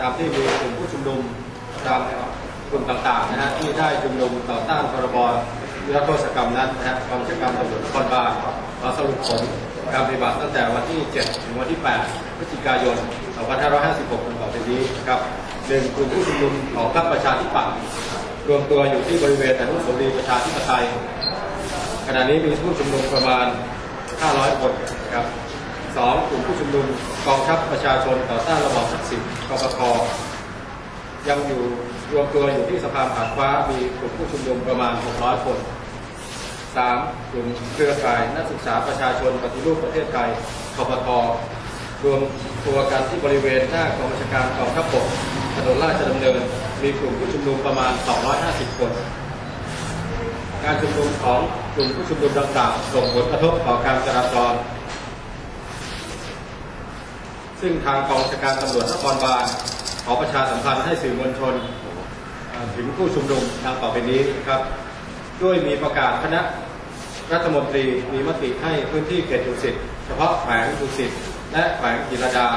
ตามที่มีกลุ่มผู้ชุมนุมตามกลุ่มต่างๆนะฮะที่ได้ชุมนุมต่อต้านพรบนิรโทษกรรมนั้นนะฮะกองชาการตำรวจนครบาลมาสรุปผลการปฏิบัติตั้งแต่วันที่ 7 ถึงวันที่ 8 พฤศจิกายน 2556เป็นต่อไปนี้นะครับหนึ่งกลุ่มผู้ชุมนุมของพรรคประชาธิปัตย์รวมตัวอยู่ที่บริเวณอนุสาวรีย์ประชาธิปไตยขณะนี้มีผู้ชุมนุมประมาณ 500 คนครับ สองกลุ่มผู้ชุมนุมกองทัพประชาชนต่อต้านระบอบทักษิณกปคยังอยู่รวมตัวอยู่ที่สะพานผ่านฟ้ามีกลุ่มผู้ชุมนุมประมาณ 600 คนสามกลุ่มเครือข่ายนักศึกษาประชาชนปฏิรูปประเทศไทยกปทรวมตัวกันที่บริเวณหน้ากองบัญชาการกองทัพบกถนนราชดำเนิน มีกลุ่มผู้ชุมนุมประมาณ 250 คน การชุมนุมของกลุ่มผู้ชุมนุมดังกล่าวส่งผลกระทบต่อการจราจร ซึ่งทางกองชการตำรวจนครบาลขอประชาสัมพันธ์ให้สื่อมวลชนถึงผู้ชุมนุมดังต่อไปนี้นะครับด้วยมีประกาศคณะรัฐมนตรีมีมติให้พื้นที่เขตดุสิตเฉพาะแขวงดุสิตและแขวงจิรดา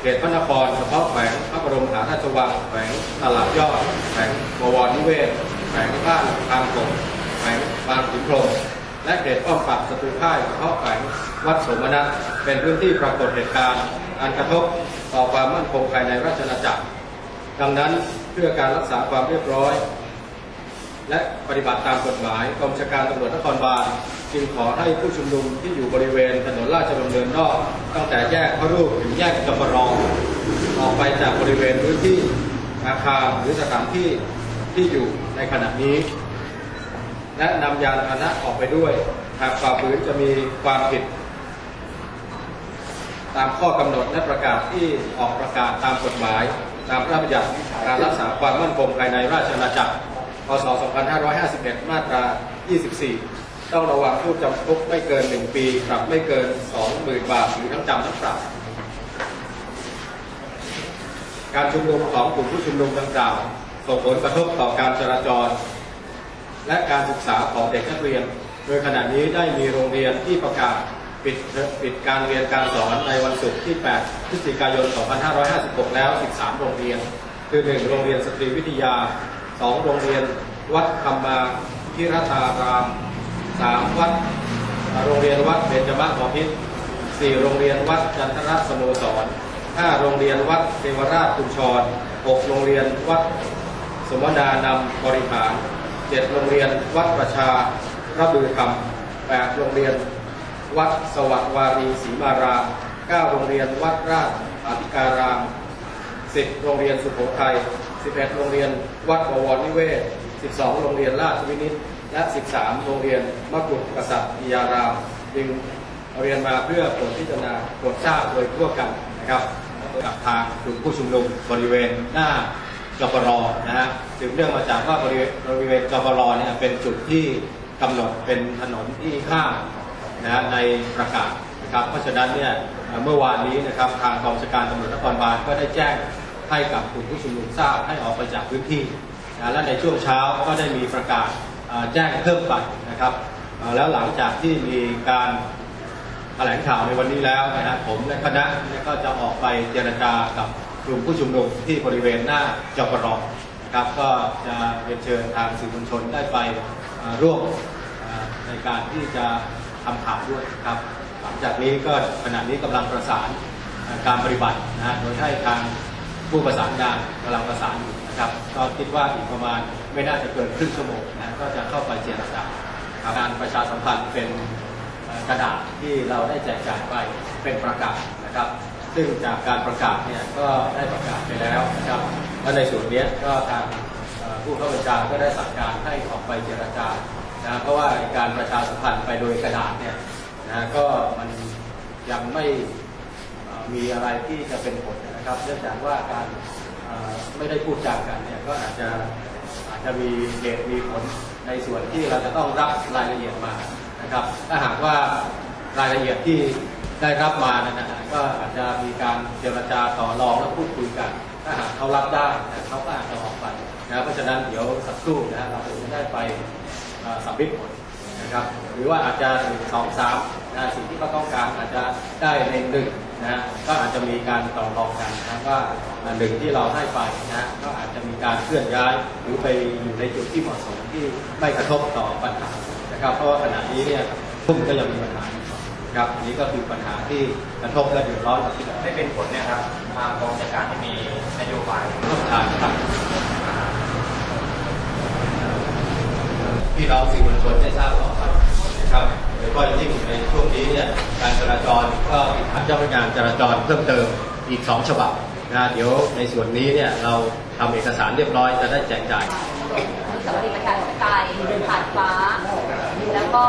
เขตพระนครเฉพาะแขวงพระบรมมหาราชวังแขวงตลาดยอดแขวงบวรนิเวศแขวงบ้านทางกงแขวงบางขุนพรม และเขตป้อมปราบศัตรูพ่ายเฉพาะแขวงวัดสมนัตเป็นพื้นที่ปรากฏเหตุการณ์ อันกระทบต่อความมั่นคงภายในราชอาณาจักร ดังนั้นเพื่อการรักษาความเรียบร้อย และปฏิบัติตามกฎหมายกองบัญชาการตำรวจนครบาลจึงขอให้ผู้ชุมนุมที่อยู่บริเวณถนนราชดำเนินนอกตั้งแต่แยกพระรูปถึงแยกจำปรองออกไปจากบริเวณพื้นที่อาคารหรือสถานที่ที่อยู่ในขณะนี้ และนำยานพาหนะออกไปด้วย หากฝ่าฝืนจะมีความผิด ตามข้อกำหนดและประกาศที่ออกประกาศตามกฎหมาย ตามพระราชบัญญัติการรักษาความมั่นคงภายในราชอาณาจักร พศ 2551 มาตรา 24 ต้องระวังโทษจำคุกไม่เกิน 1 ปี ปรับไม่เกิน 20,000 บาท หรือทั้งจำทั้งปรับการชุมนุมของกลุ่มผู้ชุมนุมดังกล่าวส่งผลกระทบต่อการจราจร และการศึกษาของเด็กนักเรียน โดยขณะนี้ได้มีโรงเรียนที่ประกาศปิดปิดการเรียนการสอนในวันศุกร์ที่ 8 พฤศจิกายน 2556 แล้ว 13 โรงเรียน คือ 1 โรงเรียนสตรีวิทยา 2 โรงเรียนวัดธรรมาพิรตาราม 3 วัดโรงเรียนวัดเบญจมบพิตร4โรงเรียนวัดจันทรสโมสร 5 โรงเรียนวัดเทวราชคุณชร 6 โรงเรียนวัดสมดานำบริหาร เจ็ดโรงเรียนวัดประชาระบือธรรมแปดโรงเรียนวัดสวัสดิ์วารีศรีมารามเก้าโรงเรียนวัดราชอธิการามสิบโรงเรียนสุโขทัยสิบเอ็ดโรงเรียนวัดบวรนิเวศสิบสองโรงเรียนราชวินิต และสิบสามโรงเรียนมกุฎกษัตริยารามจึงเรียนมาเพื่อโปรดพิจารณาโปรดทราบโดยทั่วกันนะครับกับทางกลุ่มผู้ชุมนุมบริเวณหน้า จปรนะฮะสืบเนื่องมาจากว่าบริเวณบริเวณจปรเนี่ยเป็นจุดที่กำหนดเป็นถนนที่ข้ามนะฮะในประกาศนะครับ เพราะฉะนั้นเนี่ยเมื่อวานนี้นะครับทางกองบัญชาการตำรวจนครบาลก็ได้แจ้งให้กับกลุ่มผู้ชุมนุมทราบให้ออกไปจากพื้นที่นะและในช่วงเช้าก็ได้มีประกาศแจ้งเพิ่มไปนะครับแล้วหลังจากที่มีการแถลงข่าวในวันนี้แล้วนะฮะผมและคณะก็จะออกไปเจรจากับ กลุ่มผู้ชุมนุมที่บริเวณหน้าจปรนะครับก็จะเรียนเชิญทางสื่อมวลชนได้ไปร่วมในการที่จะทำข่าวด้วยครับหลังจากนี้ก็ขณะนี้กำลังประสานการปฏิบัตินะโดยให้ทางผู้ประสานงานกำลังประสานอยู่นะครับก็คิดว่าอีกประมาณไม่น่าจะเกินครึ่งชั่วโมงนะก็จะเข้าไปเจรจาการประชาสัมพันธ์เป็นกระดาษที่เราได้แจกจ่ายไปเป็นประกาศนะครับ ซึ่งจากการประกาศเนี่ยก็ได้ประกาศไปแล้วนะครับและในส่วนนี้ก็ทางผู้เข้าบัญชาก็ได้สั่งการให้ออกไปเจรจานะเพราะว่าการประชาสัมพันธ์ไปโดยกระดาษเนี่ยนะก็มันยังไม่มีอะไรที่จะเป็นผลนะครับเนื่องจากว่าการไม่ได้พูดจากันเนี่ยก็อาจจะอาจจะมีเหตุมีผลในส่วนที่เราจะต้องรับรายละเอียดมานะครับ ถ้าหากว่ารายละเอียดที่ ได้รับมานะฮะก็อาจจะมีการเจรจาต่อรองและพูดคุยกัน ถ้าหากเขารับได้นะเขาก็อาจจะออกไปนะเพราะฉะนั้นเดี๋ยวสักครู่นะฮะเราจะได้ไปสัมมิตผลนะนะครับหรือว่าอาจจะหนึ่งสองสามนะสิ่งที่เขาต้องการอาจจะได้ในหนึ่งนะก็อาจจะมีการต่อรองกันนะว่าอ่าหนึ่งที่เราให้ไปนะก็อาจจะมีการเคลื่อนย้าย หรือไปอยู่ในจุดที่เหมาะสมที่ไม่กระทบต่อปัญหานะครับเพราะว่าขณะนี้เนี่ยพุ่มก็ยังมีปัญหา อยู่ครับอันนี้ก็คือปัญหาที่กระทบและเดือดร้อนกับที่เราไม่เป็นผลเนี่ยครับทางกองจัดการที่มีนโยบายต้องการครับพี่น้องสื่อมวลชนได้ทราบต่อไปนะครับโดยเฉพาะอย่างยิ่งในช่วงนี้เนี่ยการจราจรก็มีทางเจ้าพนักงานจราจรเพิ่มเติมอีกสองฉบับนะเดี๋ยวในส่วนนี้เนี่ยเราทำเอกสารเรียบร้อยจะได้แจกจ่ายสวัสดีประชาธิปไตยผ่านฟ้า แล้วก็